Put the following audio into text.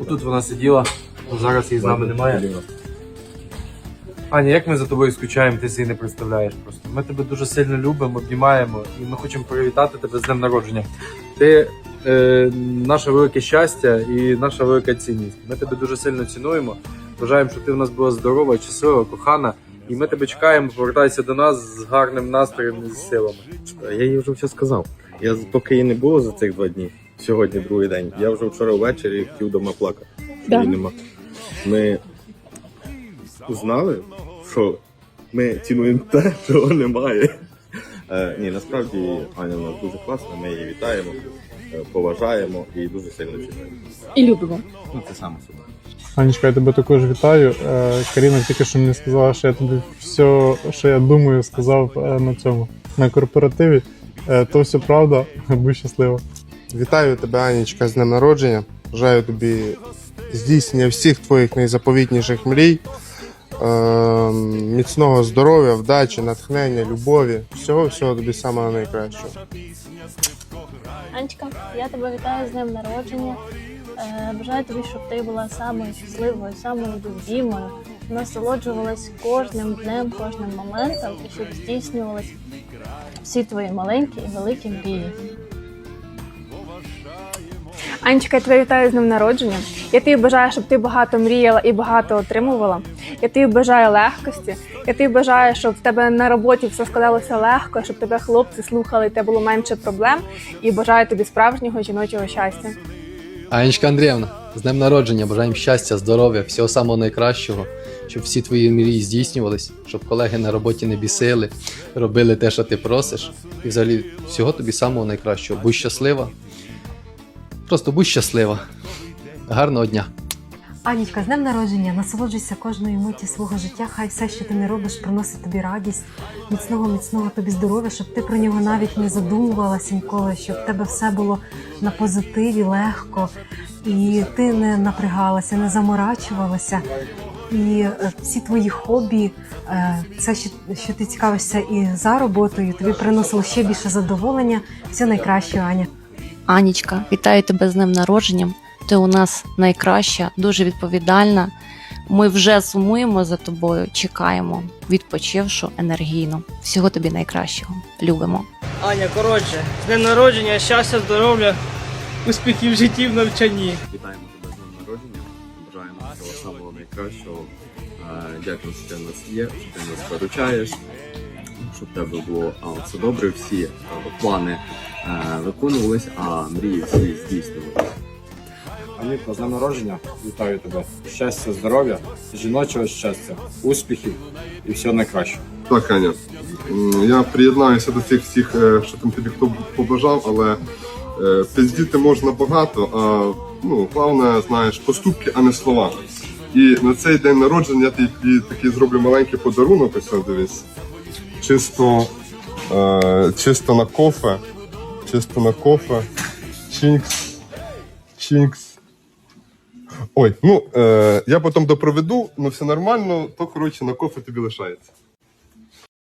Отут вона сиділа, але зараз її з нами немає. Аня, як ми за тобою скучаємо, ти собі не представляєш просто. Ми тебе дуже сильно любимо, обнімаємо, і ми хочемо привітати тебе з днем народження. Ти е, наше велике щастя і наша велика цінність. Ми тебе дуже сильно цінуємо. Бажаємо, щоб ти в нас була здорова, щаслива, кохана. І ми тебе чекаємо, повертайся до нас з гарним настроєм і з силами. Я їй вже все сказав. Я поки її не було за цих два дні, сьогодні другий день. Я вже вчора ввечері хотів дома плакати. Да. Її нема. Ми знали, що ми цінуємо те, чого немає. Е, ні, насправді Аня у нас дуже класна, ми її вітаємо, е, поважаємо і дуже сильно чекаємо. І любимо. Ну, це саме собі. Анечка, я тебе також вітаю. Е, Каріна тільки що мені сказала, що я тобі все, що я думаю, сказав е, на цьому на корпоративі. Е, То все правда, будь щаслива. Вітаю тебе, Анічка, з днем народження. Бажаю тобі здійснення всіх твоїх найзаповітніших мрій, е, міцного здоров'я, вдачі, натхнення, любові. Всього всього тобі самого найкращого. Анечка, я тебе вітаю з днем народження. Е, Бажаю тобі, щоб ти була самою щасливою, самою любімою, насолоджувалась кожним днем, кожним моментом і щоб здійснювались всі твої маленькі і великі мрії. Анечка, я тебе вітаю з днем народження. Я тобі бажаю, щоб ти багато мріяла і багато отримувала. Я тобі бажаю легкості. Я тобі бажаю, щоб в тебе на роботі все складалося легко, щоб тебе хлопці слухали, і тебе було менше проблем. І бажаю тобі справжнього жіночого щастя. Анечка Андріївна, з днем народження, бажаємо щастя, здоров'я, всього самого найкращого, щоб всі твої мрії здійснювались, щоб колеги на роботі не бісили, робили те, що ти просиш. І взагалі всього тобі самого найкращого. Будь щаслива. Просто будь щаслива. Гарного дня. Анічка, з днем народження, насолоджуйся кожною миті свого життя. Хай все, що ти не робиш, приносить тобі радість, міцного, міцного тобі здоров'я, щоб ти про нього навіть не задумувалася ніколи, щоб в тебе все було на позитиві, легко, і ти не напрягалася, не заморачувалася. І е, всі твої хобі, е, що, що ти цікавишся і за роботою, тобі приносило ще більше задоволення. Все найкраще, Аня. Анічка, вітаю тебе з днем народженням. Ти у нас найкраща, дуже відповідальна. Ми вже сумуємо за тобою, чекаємо, відпочившу енергійно. Всього тобі найкращого. Любимо. Аня, коротше, з днем народження, щастя, здоров'я, успіхів в житті, в навчанні. Вітаємо тебе з днем народження. Бажаємо всього самого найкращого. Дякую, що ти в нас є, що ти нас виручаєш, щоб в тебе було а, все добре, всі е, плани е, виконувались, а мрії всі здійснювалися. Анітка, з днем народження, вітаю тебе. Щастя, здоров'я, жіночого щастя, успіхів і всього найкращого. Так, Аня. Я приєднаюся до цих всіх, е, що там тобі хто побажав, але пиздіти можна багато, а ну, головне, знаєш, поступки, а не слова. І на цей день народження я тобі такий зроблю маленький подарунок, ось ось дивись. Чисто, е, чисто на кофе. Чисто на кофе. Чінкс. Чінкс. Ой, ну е, я потім допроведу, ну все нормально, то коротше на кофе тобі лишається.